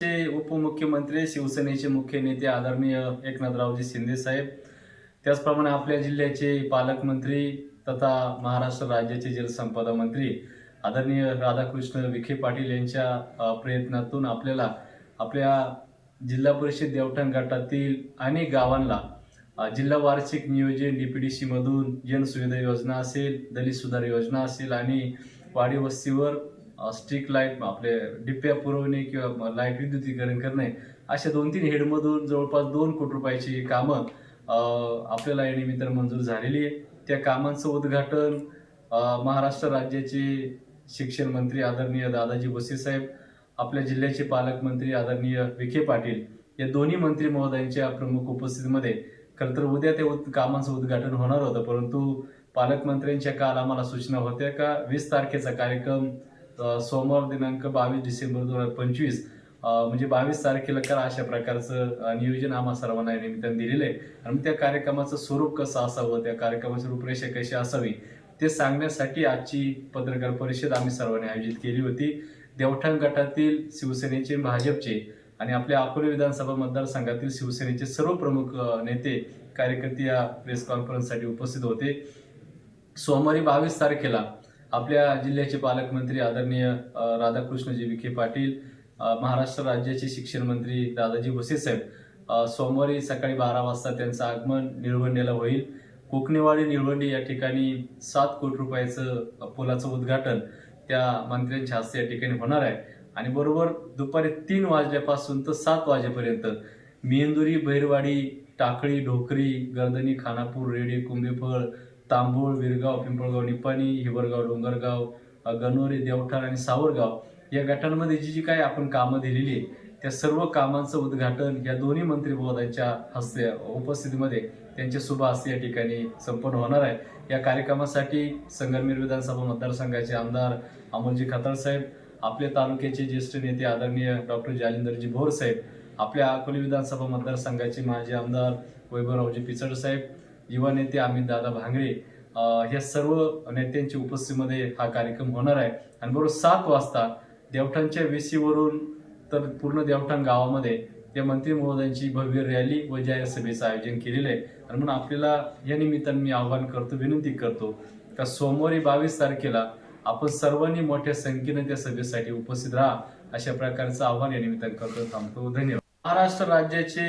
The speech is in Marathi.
चे उपमुख्यमंत्री शिवसेनेचे मुख्य नेते आदरणीय एकनाथरावजी शिंदे साहेब त्याचप्रमाणे आपल्या जिल्ह्याचे पालकमंत्री तथा महाराष्ट्र राज्याचे जलसंपदा मंत्री आदरणीय राधाकृष्ण विखे पाटील यांच्या प्रयत्नातून आपल्याला आपल्या जिल्हा परिषद देवठाण गटातील अनेक गावांना जिल्हा वार्षिक नियोजन डीपीडीसी मधून जनसुविधा योजना असेल दलित सुधार योजना असेल आणि वाडी वस्तीवर स्ट्रिक लाइट आपले डिप्या पुरवणे किंवा लाइट विद्युतीकरण करणे अशा दोन तीन हेडमधून जवळपास दोन कोटी रुपयाची कामं आपल्याला या निमित्तानं मंजूर झालेली आहे. त्या कामांचं उद्घाटन महाराष्ट्र राज्याचे शिक्षण मंत्री आदरणीय दादाजी भोसे साहेब आपल्या जिल्ह्याचे पालकमंत्री आदरणीय विखे पाटील या दोन्ही मंत्री महोदयांच्या प्रमुख उपस्थितीमध्ये खरं तर उद्या ते उद- कामांचं उद्घाटन होणार होतं. परंतु पालकमंत्र्यांच्या काल आम्हाला सूचना होत्या का? वीस तारखेचा कार्यक्रम सोमवार दिनांक बावीस डिसेंबर दोन हजार पंचवीस म्हणजे बावीस तारखेला करा अशा प्रकारचं नियोजन आम्हा सर्वांना या निमित्तानं दिलेलं आहे. आणि त्या कार्यक्रमाचं स्वरूप कसं असावं त्या कार्यक्रमाची रूपरेषा कशी असावी ते सांगण्यासाठी आजची पत्रकार परिषद आम्ही सर्वांनी आयोजित केली होती. देवठाण गटातील शिवसेनेचे भाजपचे आणि आपल्या अकोले विधानसभा मतदारसंघातील शिवसेनेचे सर्व प्रमुख नेते कार्यकर्ते या प्रेस कॉन्फरन्ससाठी उपस्थित होते. सोमवारी बावीस तारखेला आपल्या जिल्ह्याचे पालकमंत्री आदरणीय राधाकृष्णजी विखे पाटील महाराष्ट्र राज्याचे शिक्षण मंत्री दादाजी भुसे साहेब सोमवारी सकाळी बारा वाजता त्यांचं आगमन निळवंडेला होईल. कोकणेवाडी निळवंडे या ठिकाणी सात कोटी रुपयाचं पुलाचं उद्घाटन त्या मंत्र्यांच्या हस्ते या ठिकाणी होणार आहे. आणि बरोबर दुपारी तीन वाजल्यापासून तर सात वाजेपर्यंत मेंदुरी बैरवाडी टाकळी ढोकरी गर्दनी खानापूर रेडी कुंभेफळ तांबूळ विरगाव पिंपळगाव निपाणी हिवरगाव डोंगरगाव गणोरे देवठाण आणि सावरगाव या गटांमध्ये जी जी काही आपण कामं दिलेली आहे त्या सर्व कामांचं उद्घाटन या दोन्ही मंत्री महोदयांच्या हस्ते उपस्थितीमध्ये त्यांचे सुभाष या ठिकाणी संपन्न होणार आहे. या कार्यक्रमासाठी संगमनेर विधानसभा मतदारसंघाचे आमदार अमोलजी खताळ साहेब आपल्या तालुक्याचे ज्येष्ठ नेते आदरणीय डॉक्टर जालिंदरजी भोर साहेब आपल्या अकोले विधानसभा मतदारसंघाचे माजी आमदार वैभवरावजी पिचड साहेब युवा नेते अमित दादा भांगरे या सर्व नेत्यांच्या उपस्थितीमध्ये हा कार्यक्रम होणार आहे. आणि बरोबर सात वाजता देवठाणच्या वेशीवरून तर पूर्ण देवठाण गावामध्ये त्या मंत्री महोदयांची भव्य रॅली व जाहीर सभेचं आयोजन केलेलं आहे. आणि म्हणून आपल्याला या निमित्तानं मी आवाहन करतो विनंती करतो का सोमवारी बावीस तारखेला आपण सर्वांनी मोठ्या संख्येने त्या सभेसाठी उपस्थित राहा. अशा प्रकारचं आव्हान या निमित्तानं करतो. थांबतो. धन्यवाद. महाराष्ट्र राज्याचे